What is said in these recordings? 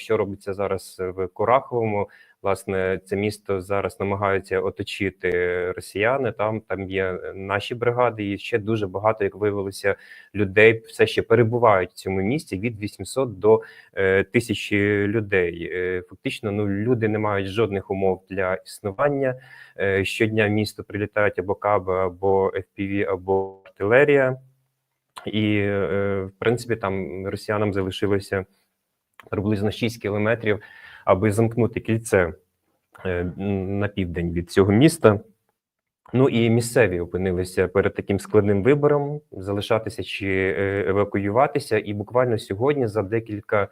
що робиться зараз в Кураховому. Власне, це місто зараз намагаються оточити росіяни. Там там є наші бригади, і ще дуже багато, як виявилося, людей все ще перебувають в цьому місті від 800 до е, тисячі людей. Е, фактично, ну люди не мають жодних умов для існування. Е, щодня місто прилітають або каби, або FPV, або артилерія. І, е, в принципі, там росіянам залишилося приблизно 6 кілометрів, аби замкнути кільце е, на південь від цього міста. Ну і місцеві опинилися перед таким складним вибором: залишатися чи е, евакуюватися. І буквально сьогодні, за декілька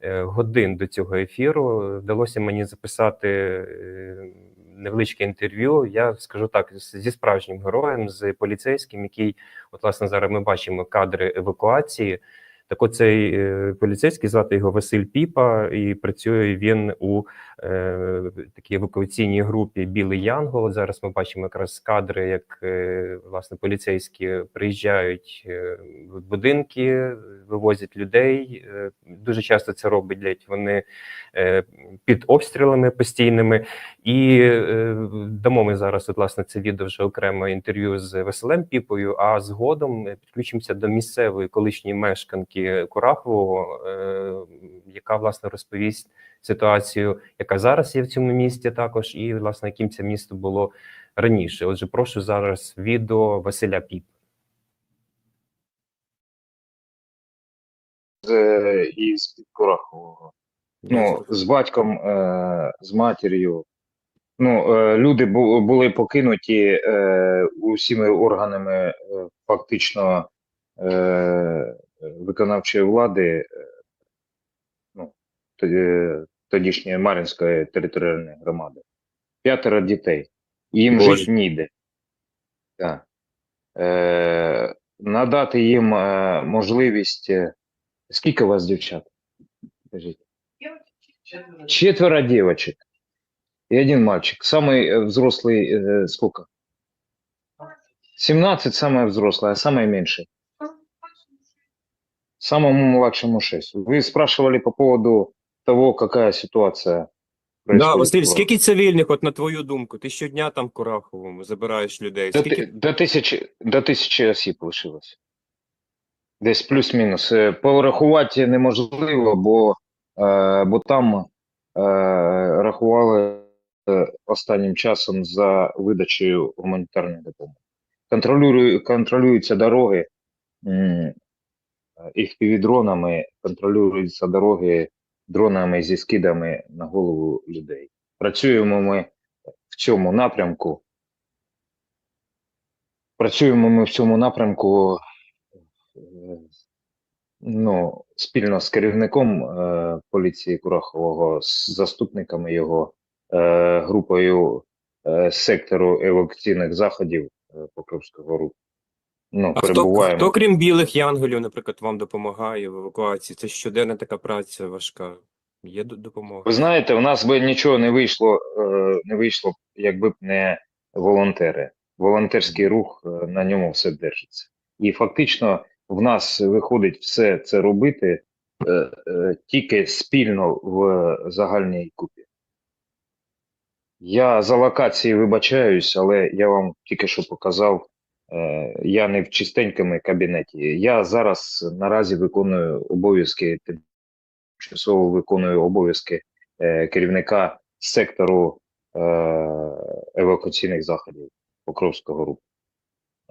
е, годин до цього ефіру, вдалося мені записати невеличке інтерв'ю. Я скажу так, зі справжнім героєм, з поліцейським, який, от власне, зараз ми бачимо кадри евакуації. Так, от цей е, поліцейський звати його Василь Піпа, і працює він у такій евакуаційній групі Білий Янгол. Зараз ми бачимо якраз кадри, як е, власне поліцейські приїжджають е, в будинки, вивозять людей. Е, дуже часто це роблять вони е, під обстрілами постійними. І е, дамо ми зараз, от, власне, це відео вже окремо інтерв'ю з Василем Піпою. А згодом е, підключимося до місцевої колишньої мешканки Курахового, е, яка власне розповість ситуацію, яка зараз є в цьому місті, також, і власне яким це місто було раніше. Отже, прошу зараз відео Василя Піп. з, із Ну, з батьком, е, з матір'ю. Ну, е, люди бу- були покинуті е, усіми органами фактично виконавчої влади, ну, тодішньої Мар'їнської територіальної громади. П'ятеро дітей. Їм Боже. жити ніде. Так. Е, надати їм е, можливість. е, Скільки у вас дівчат? Скажіть. Четверо девочек и один мальчик. Самый э, взрослый э, сколько? 17 самая взрослая, а самая меньшая? Самому младшему 6. Вы спрашивали по поводу того, какая ситуация Да. Василь, скільки цивільних, от на твою думку? Ти щодня там в Кураховому забираєш людей. До, Скільки ти- до, тисячі, до тисячі осіб лишилось. Десь плюс-мінус. Е, Порахувати неможливо, бо, е, бо там е, рахували останнім часом за видачею гуманітарної допомоги. Контролюю, контролюються дороги їх дронами, контролюються дороги дронами зі скидами на голову людей. Працюємо ми в цьому напрямку. Працюємо ми в цьому напрямку е, ну, спільно з керівником е, поліції Курахового, з заступниками його, е, групою е, сектору евакуаційних заходів е, Покровського руху. Ну, а хто, перебуваємо. хто, крім білих янголів, наприклад, вам допомагає в евакуації? Це щоденна така праця важка. Є допомога? Ви знаєте, у нас би нічого не вийшло, е, не вийшло, якби б не волонтери. Волонтерський рух е, на ньому все держиться. І фактично в нас виходить все це робити е, тільки спільно в загальній купі. Я за локації вибачаюсь, але я вам тільки що показав. Е, Я не в чистенькому кабінеті. Я зараз наразі виконую обов'язки тимчасово виконую обов'язки е, керівника сектору е, евакуаційних заходів Покровського руху.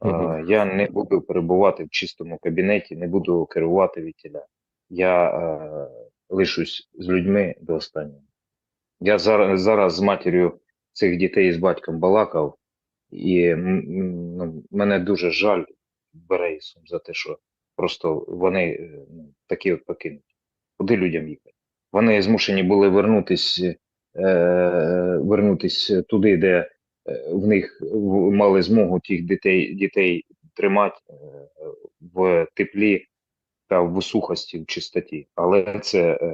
Мгм. Я не буду перебувати в чистому кабінеті, не буду керувати відтіля. Я е, лишусь з людьми до останнього. Я зараз, зараз з матір'ю цих дітей і з батьком балакав, і ну, мене дуже жаль бере і сум за те, що просто вони е, ну, такі от покинуті. Куди людям їхати? Вони змушені були вернутись, е, вернутись туди, де е, в них мали змогу тих дітей, дітей тримати е, в теплі та в сухості, в чистоті. Але це е,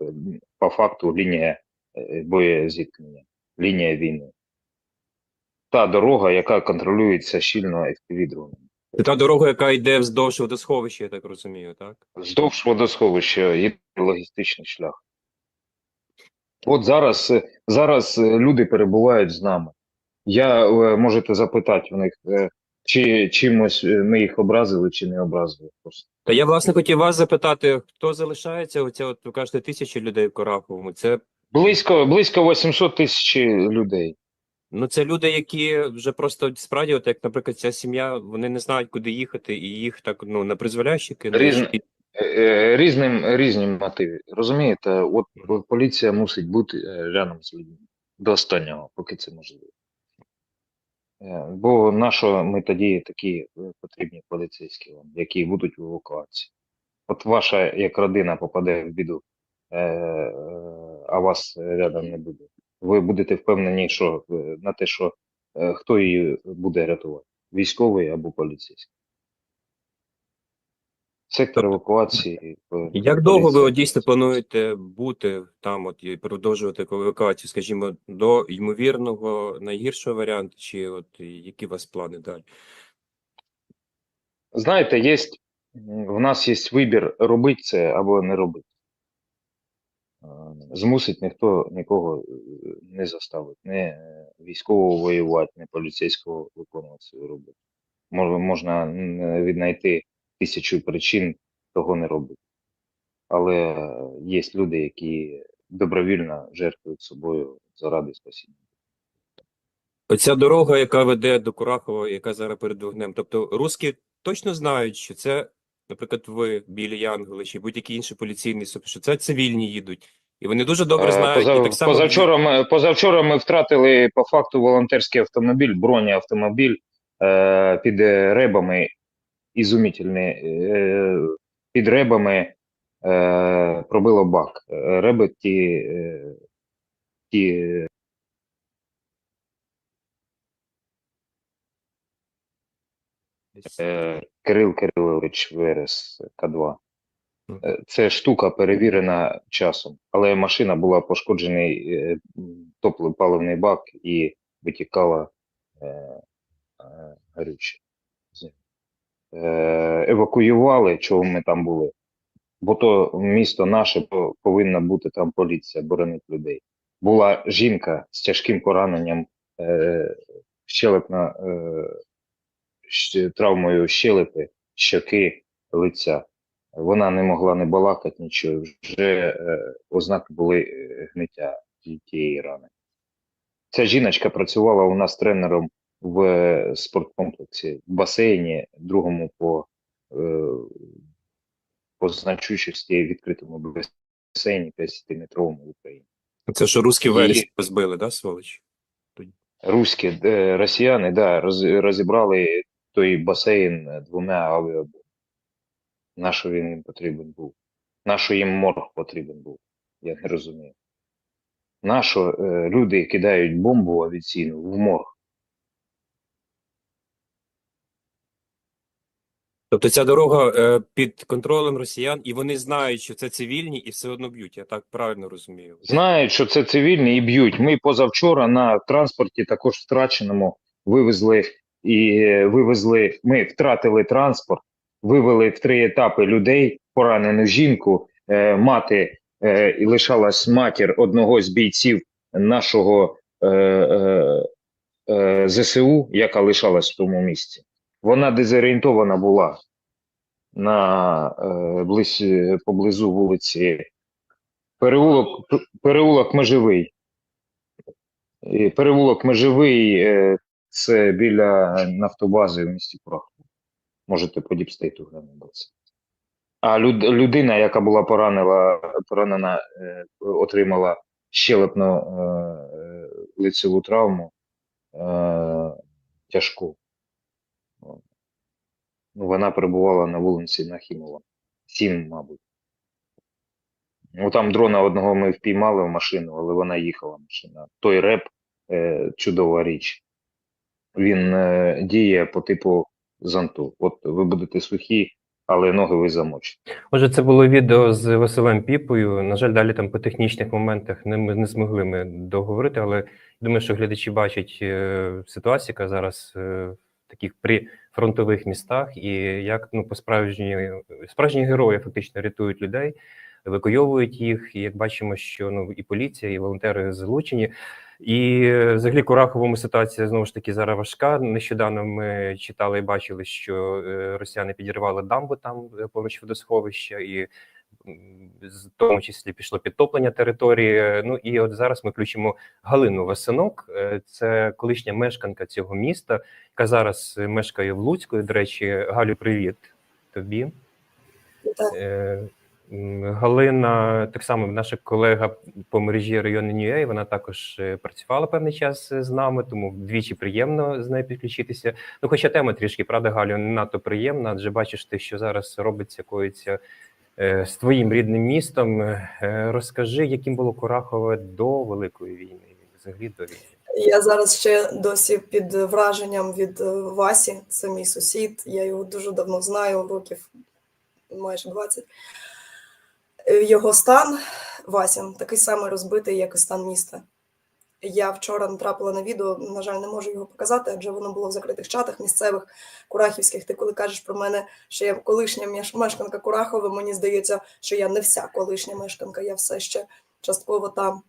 е, по факту лінія е, боєзіткнення, лінія війни. Та дорога, яка контролюється щільно FPV-дронами. Це та дорога, яка йде вздовж водосховища, я так розумію, так? Вздовж водосховища є логістичний шлях. От зараз, зараз люди перебувають з нами. Я е, можете запитати у них, е, чи чимось е, ми їх образили, чи не образили. Просто. Та я власне хотів вас запитати, хто залишається? Оця, от ви кажете, тисячі людей в Кораховому. Це Близько, близько 800 тисяч людей. Ну це люди, які вже просто справді, от як, наприклад, ця сім'я, вони не знають, куди їхати, і їх так ну на призволяще кинули. Різне- І- Е, е, Різним, різні мотиви. Розумієте, от поліція мусить бути е, рядом з людьми до останнього, поки це можливо. Бо на що ми тоді такі потрібні поліцейські які будуть в евакуації? От ваша як родина попаде в біду, а вас рядом не буде. Ви будете впевнені, що е, на те, що е, хто її буде рятувати? Військовий або поліцейський. Сектор Тобто, евакуації. е, Як довго ви дійсно плануєте бути там, от і продовжувати евакуацію, скажімо, до ймовірного найгіршого варіанту, чи от які у вас плани далі? Знаєте, є, в нас є вибір робити це або не робити. Е, Змусить ніхто нікого е, не заставить, не військового воювати, не поліцейського виконувати свою роботу. Можна віднайти тисячу причин того не робити. Але є люди, які добровільно жертвують собою заради спасіння. Оця дорога, яка веде до Курахова, яка зараз перед вогнем. Тобто русські точно знають, що це, наприклад, ви, білі Янголи, чи будь-які інші поліційні що це цивільні їдуть. І вони дуже добре Е, знають, позав- і так само позавчора, ми, позавчора ми втратили по факту волонтерський автомобіль, бронеавтомобіль е, під ребами, ізумітельний, е, під ребами е, пробило бак. Реби ті, е, ті е, Кирил Кирилович Верес К2. Е, Це штука перевірена часом, але машина була пошкоджений е, топливо-паливний бак і витікала е, е, горюче. з нього. Е, евакуювали, чого ми там були, бо то місто наше повинна бути там поліція, боронити людей. Була жінка з тяжким пораненням, щелепна травмою щелепи, щоки, лиця. Вона не могла не балакати нічого, вже е, ознаки були е, гниття тієї рани. Ця жіночка працювала у нас тренером в е, спорткомплексі, в басейні, другому по, е, по значущості відкритому басейні 50-метровому в Україні. це що русські І- версії розбили, да, сволочі? Руські е, росіяни да, роз, розібрали той басейн е, двома авіабомбами. Нащо він їм потрібен був? Нащо їм морг потрібен був? Я не розумію. Нащо е, люди кидають бомбу авіаційну в морг? Тобто ця дорога е, під контролем росіян, і вони знають, що це цивільні, і все одно б'ють. Я так правильно розумію. Знають, що це цивільні і б'ють. Ми позавчора на транспорті, також втраченому, вивезли і е, вивезли. Ми втратили транспорт, вивели в три етапи людей, поранену жінку, е, мати е, і лишалась матір одного з бійців нашого е, е, е, ЗСУ, яка лишалась в тому місці. Вона дезорієнтована була на е, близь, поблизу вулиці Переулок, переулок Межевий. Переулок Межевий е, це біля нафтобази в місті Курахово. Можете по діпстейту глянути. А люд, людина, яка була поранена, поранена е, отримала щелепну е, е, лицеву травму е, тяжку. Ну, вона перебувала на вулиці Нахімова. Сім, мабуть. Ну там дрона одного ми впіймали в машину, але вона їхала машина. Той реп е, чудова річ. Він е, діє по типу зонту. От ви будете сухі, але ноги ви замочите. Отже, це було відео з Василем Піпою. На жаль, далі там по технічних моментах не, ми не змогли ми договорити, але думаю, що глядачі бачать е, ситуацію, яка зараз е, в таких прифронтових містах, і як ну по справжні справжні герої фактично рятують людей. евакуйовують їх. І як бачимо, що ну і поліція, і волонтери залучені. І е, взагалі Кураховому ситуація знову ж таки зараз важка. Нещодавно ми читали і бачили, що е, росіяни підірвали дамбу там поруч водосховища, і в тому числі пішло підтоплення території. Ну і от зараз ми включимо Галину Васинок. Е, Це колишня мешканка цього міста, яка зараз мешкає в Луцьку. До речі, Галю, привіт тобі. Так. Галина, так само наша колега по мережі району Ньюей, вона також е, працювала певний час е, з нами, тому вдвічі приємно з нею підключитися. Ну, хоча тема трішки, правда, Галю, не надто приємна, адже бачиш ти, що зараз робиться, коїться е, з твоїм рідним містом. Розкажи, яким було Курахове до Великої війни, взагалі до війни. Я зараз ще досі під враженням від Васі, це мій сусід. Я його дуже давно знаю, років майже 20. Е, Його стан Васін такий самий розбитий, як і стан міста. Я вчора натрапила на відео, на жаль, не можу його показати, адже воно було в закритих чатах місцевих курахівських. Ти коли кажеш про мене, що я колишня мешканка Курахова, мені здається, що я не вся колишня мешканка, я все ще частково там.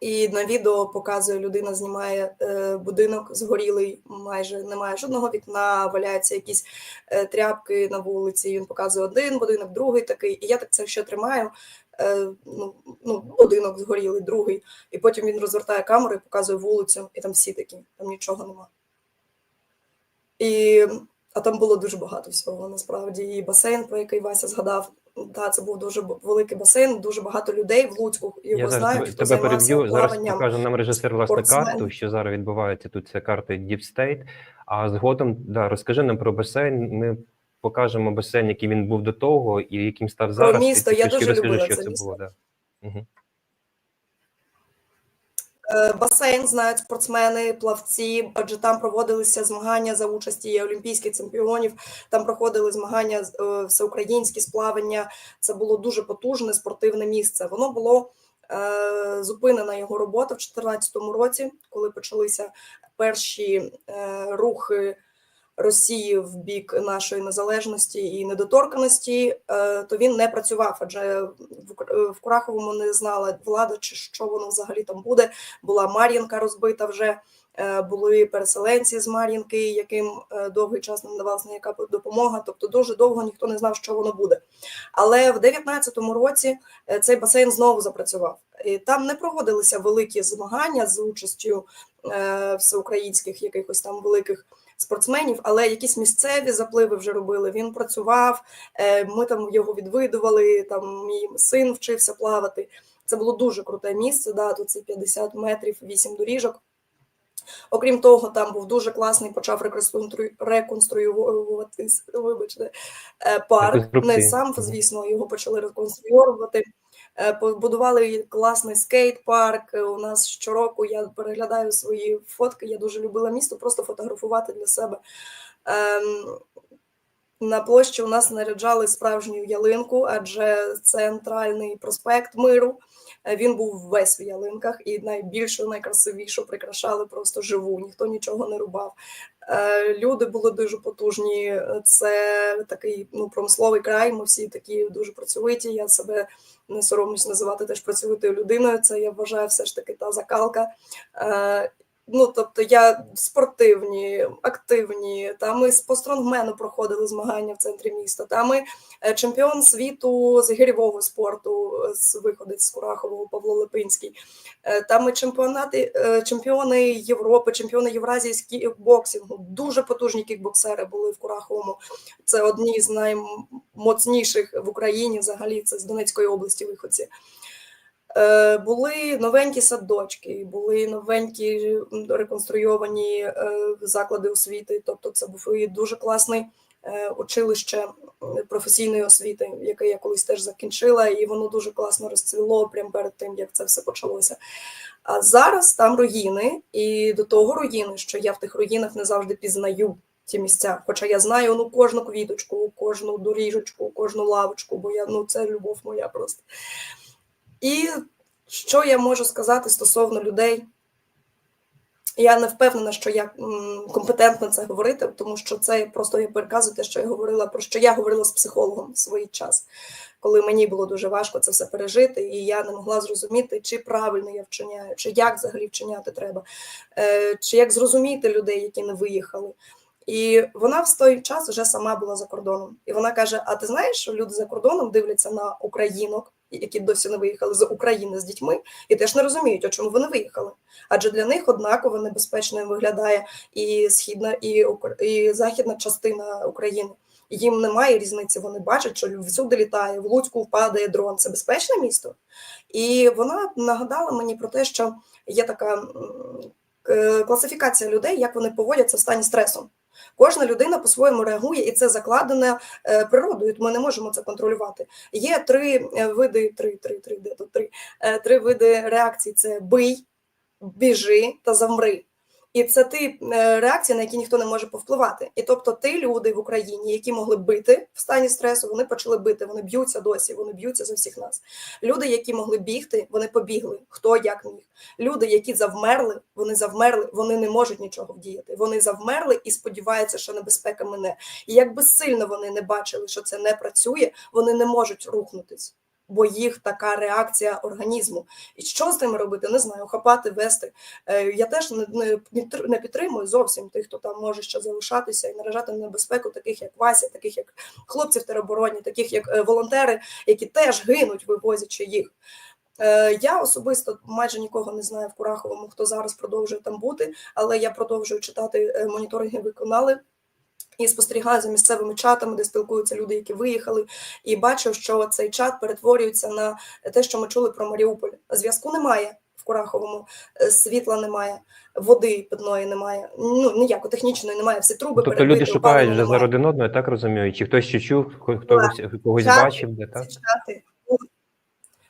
І на відео показує, людина знімає е, будинок згорілий, майже немає жодного вікна, валяються якісь е, тряпки на вулиці. Він показує один будинок, другий такий. І я так це ще тримаю. Е, ну, ну, будинок згорілий, другий. І потім він розвертає камеру і показує вулицю, і там всі такі, там нічого нема. І, а там було дуже багато всього насправді. І басейн, про який Вася згадав. Та, це був дуже великий басейн, дуже багато людей в Луцьку. Його Я знають, тебе, хто тебе переб'ю. Зараз покаже нам режисер власне спортсмен. карту, що зараз відбувається тут. Це карта Deep State. А згодом да, розкажи нам про басейн. Ми покажемо басейн, який він був до того, і яким став зараз. місто. І Я дуже розкажи, любила що це це місто. було. Да. Угу. Е, Басейн знають спортсмени, плавці, адже там проводилися змагання за участі олімпійських чемпіонів. Там проходили змагання е, всеукраїнські сплавання. Це було дуже потужне спортивне місце. Воно було е, зупинена його робота в 2014 році, коли почалися перші рухи. Росії в бік нашої незалежності і недоторканості, е, то він не працював, адже в е, Кураховому не знала влада, чи що воно взагалі там буде була Мар'їнка розбита вже. е, Були переселенці з Мар'їнки, яким довгий час не надавалася ніяка допомога. Тобто дуже довго ніхто не знав, що воно буде. Але в 19-му році цей басейн знову запрацював. І там не проводилися великі змагання з участю всеукраїнських якихось там великих спортсменів, але якісь місцеві запливи вже робили. Він працював, е, ми там його відвидували. Там мій син вчився плавати. Це було дуже круте місце. Да, тут це 50 метрів, 8 доріжок. Окрім того, там був дуже класний, почав реконстру- реконструювати, вибачте, е, парк. Не сам, звісно, його почали реконструювати. Е, Побудували класний скейт-парк. Е, У нас щороку я переглядаю свої фотки. Я дуже любила місто, просто фотографувати для себе. Ем, на площі у нас наряджали справжню ялинку, адже центральний проспект Миру. е, Він був весь в ялинках, і найбільшу, найкрасивішу прикрашали просто живу, ніхто нічого не рубав. Е, Люди були дуже потужні. Це такий ну, промисловий край. Ми всі такі дуже працьовиті. Я себе не соромлюсь називати теж працьовитою людиною. Це я вважаю все ж таки та закалка. Ну, тобто я спортивні, активні. Там ми по стронгмену проходили змагання в центрі міста. Там ми е, чемпіон світу з гирьового спорту, е, з виходець з Курахового Павло Липинський. Е, Там ми чемпіонати, чемпіони Європи, чемпіони Євразії з кікбоксингу. Дуже потужні кікбоксери були в Кураховому. Це одні з наймоцніших в Україні, взагалі це з Донецької області виходці. Е, Були новенькі садочки, були новенькі реконструйовані е, заклади освіти. Тобто, це був і дуже класний е, училище професійної освіти, яке я колись теж закінчила, і воно дуже класно розцвіло прямо перед тим, як це все почалося. А зараз там руїни, і до того руїни, що я в тих руїнах не завжди пізнаю ті місця. Хоча я знаю ну кожну квіточку, кожну доріжечку, кожну лавочку, бо я ну це любов моя просто. І що я можу сказати стосовно людей, Я не впевнена, що я компетентна це говорити, тому що це просто я переказую те, що я говорила про що я говорила з психологом в свій час, коли мені було дуже важко це все пережити, і я не могла зрозуміти, чи правильно я вчиняю, чи як взагалі вчиняти треба, е, чи як зрозуміти людей, які не виїхали. І вона в той час вже сама була за кордоном. І вона каже: А ти знаєш, що люди за кордоном дивляться на українок, які досі не виїхали з України з дітьми, і теж не розуміють, а чому вони виїхали. Адже для них однаково небезпечною виглядає і східна, і, і західна частина України. Їм немає різниці. Вони бачать, що всюди літає, в Луцьку впадає дрон. Це безпечне місто. І вона нагадала мені про те, що є така класифікація людей, як вони поводяться в стані стресу. Кожна людина по-своєму реагує, і це закладене е, природою. Ми не можемо це контролювати. Є три е, види, три, три, три, де тут три, Е, три види реакцій: це бий, біжи та завмри. І це ті е, реакції, на які ніхто не може повпливати. І тобто, ті люди в Україні, які могли бити в стані стресу, вони почали бити. Вони б'ються досі, вони б'ються за всіх нас. Люди, які могли бігти, вони побігли. Хто як міг. Люди, які завмерли, вони завмерли, вони не можуть нічого вдіяти. Вони завмерли і сподіваються, що небезпека мине. І якби сильно вони не бачили, що це не працює, вони не можуть рухнутись. Бо їх така реакція організму. І що з тим робити? Не знаю, хапати, вести. Е, Я теж не, підтримую зовсім тих, хто там може ще залишатися і наражати на небезпеку, таких як Вася, таких як хлопці в теробороні, таких як е, волонтери, які теж гинуть, вивозячи їх. Е, Я особисто майже нікого не знаю в Кураховому, хто зараз продовжує там бути, але я продовжую читати моніторингові канали. І спостерігаю за місцевими чатами, де спілкуються люди, які виїхали, і бачу, що цей чат перетворюється на те, що ми чули про Маріуполь. Зв'язку немає в Кураховому, е, світла немає, води питної немає. Ну ніякої технічної немає. Всі труби Тобто перебиті, люди шукають вже за один одного, так розумію. Чи хтось ще чув, хто- хтось когось бачив, де так? чати.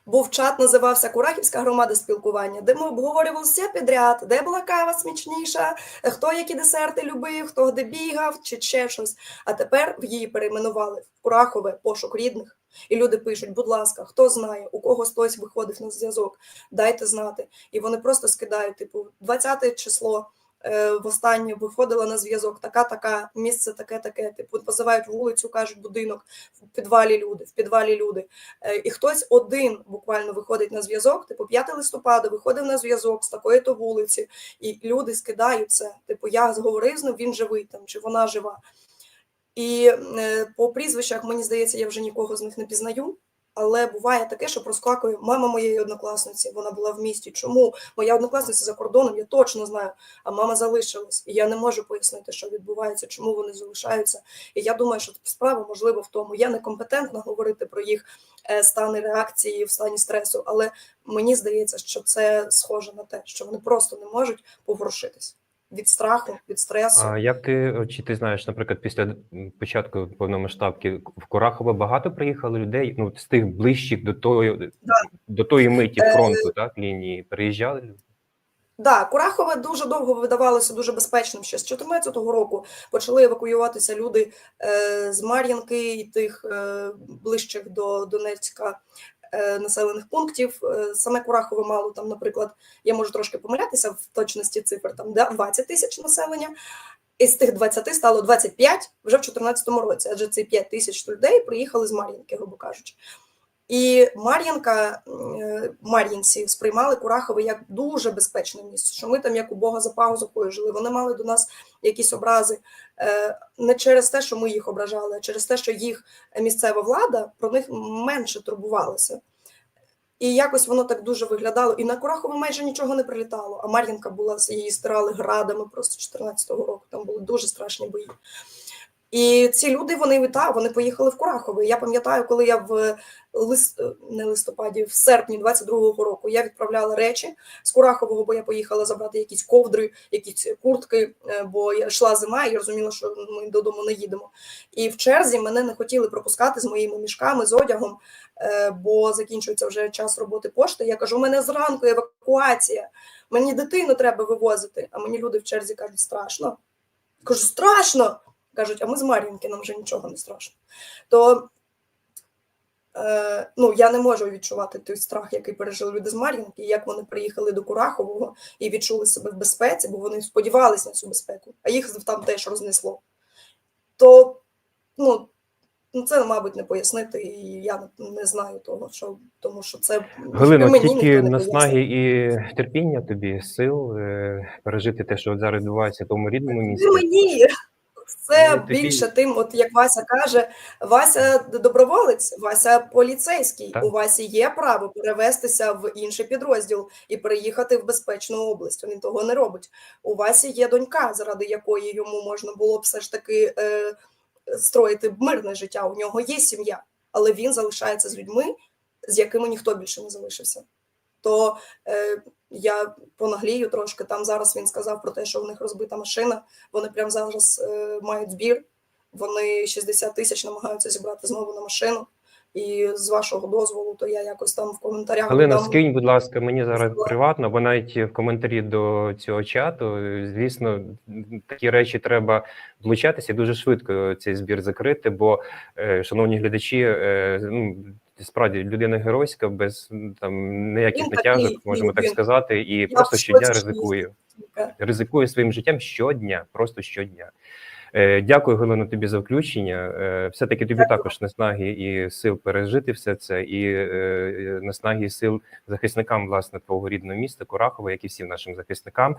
Був- чат, називався Курахівська громада спілкування, де ми обговорювали все підряд, де була кава смачніша, хто які десерти любив, хто де бігав, чи ще щось. А тепер її перейменували в Курахове пошук рідних. І люди пишуть: будь ласка, хто знає, у кого хтось виходив на зв'язок, дайте знати. І вони просто скидають, типу, 20 число. Е, Востаннє виходила на зв'язок, така, така, місце таке, таке. Типу, позивають вулицю, кажуть будинок, в підвалі люди, в підвалі люди. Е, І хтось один буквально виходить на зв'язок, типу 5 листопада виходив на зв'язок з такої-то вулиці, і люди скидають це. Типу, я зговорив з ним, він живий там, чи вона жива. І е, по прізвищах, мені здається, я вже нікого з них не пізнаю. Але буває таке, що проскакує мама моєї однокласниці, вона була в місті. Чому моя однокласниця за кордоном? Я точно знаю, а мама залишилась. І я не можу пояснити, що відбувається, чому вони залишаються. І я думаю, що справа можливо в тому. Я некомпетентна говорити про їх е, стани реакції в стані стресу, але мені здається, що це схоже на те, що вони просто не можуть поворушитись від страху, від стресу. А як ти чи ти знаєш, наприклад, після початку повномасштабки в Курахове багато приїхало людей? Ну з тих ближчих до тої до тої миті Е, фронту, так лінії переїжджали люди? Да, Курахове дуже довго видавалося дуже безпечним. Ще з 2014 року почали евакуюватися люди е, з Мар'їнки і тих е, ближчих до Донецька е, населених пунктів. Е, саме Курахове мало там, наприклад, я можу трошки помилятися в точності цифр, там 20 тисяч населення. Із тих 20 стало 25 вже в 2014 році, адже ці 5 тисяч людей приїхали з Мар'їнки, грубо кажучи. І Мар'їнка, е, Мар'їнці сприймали Курахове як дуже безпечне місце, що ми там як у Бога за пагозухою жили. Вони мали до нас якісь образи е, не через те, що ми їх ображали, а через те, що їх місцева влада про них менше турбувалася. І якось воно так дуже виглядало. І на Курахове майже нічого не прилітало. А Мар'їнка була її стирали градами просто 14-го року. Там були дуже страшні бої. І ці люди вони та, вони поїхали в Курахове. Я пам'ятаю, коли я в лист, не листопаді, в серпні 22-го року я відправляла речі з Курахового, бо я поїхала забрати якісь ковдри, якісь куртки, е, бо я йшла зима, і я розуміла, що ми додому не їдемо. І в черзі мене не хотіли пропускати з моїми мішками, з одягом, е, бо закінчується вже час роботи пошти. Я кажу: у мене зранку евакуація, мені дитину треба вивозити. А мені люди в черзі кажуть, страшно. Кажу, страшно. Кажуть, а ми з Мар'їнки, нам вже нічого не страшно. То Е, ну, я не можу відчувати той страх, який пережили люди з Мар'їнки, як вони приїхали до Курахового і відчули себе в безпеці, бо вони сподівалися на цю безпеку, а їх там теж рознесло. То ну, ну це, мабуть, не пояснити, і я не, знаю того, що тому що це Галино, мені тільки наснаги і терпіння тобі, сил е, пережити те, що зараз відбувається в тому рідному місті. Це мені. Це більше тим, от як Вася каже, Вася доброволець, Вася поліцейський. Так. У Васі є право перевестися в інший підрозділ і переїхати в безпечну область. Він того не робить. У Васі є донька, заради якої йому можна було б все ж таки е, строїти мирне життя. У нього є сім'я, але він залишається з людьми, з якими ніхто більше не залишився. То е, я понаглію трошки. Там зараз він сказав про те, що в них розбита машина. Вони прямо зараз е, мають збір. Вони 60 тисяч намагаються зібрати знову на машину. І з вашого дозволу, то я якось там в коментарях Галина, скинь, будь ласка, мені зараз приватно, бо навіть в коментарі до цього чату, звісно, такі речі треба влучатися і дуже швидко цей збір закрити. Бо, е, шановні глядачі, е, ну справді людина геройська, без там ніяких натяжок, можемо так сказати, і Я просто щодня ризикує. Ризикує своїм життям щодня, просто щодня. Е, Дякую, Галина, тобі за включення. Е, Все-таки тобі Дякую. також наснаги і сил пережити все це, і е, наснаги і сил захисникам власне твого рідного міста Курахова, як і всім нашим захисникам.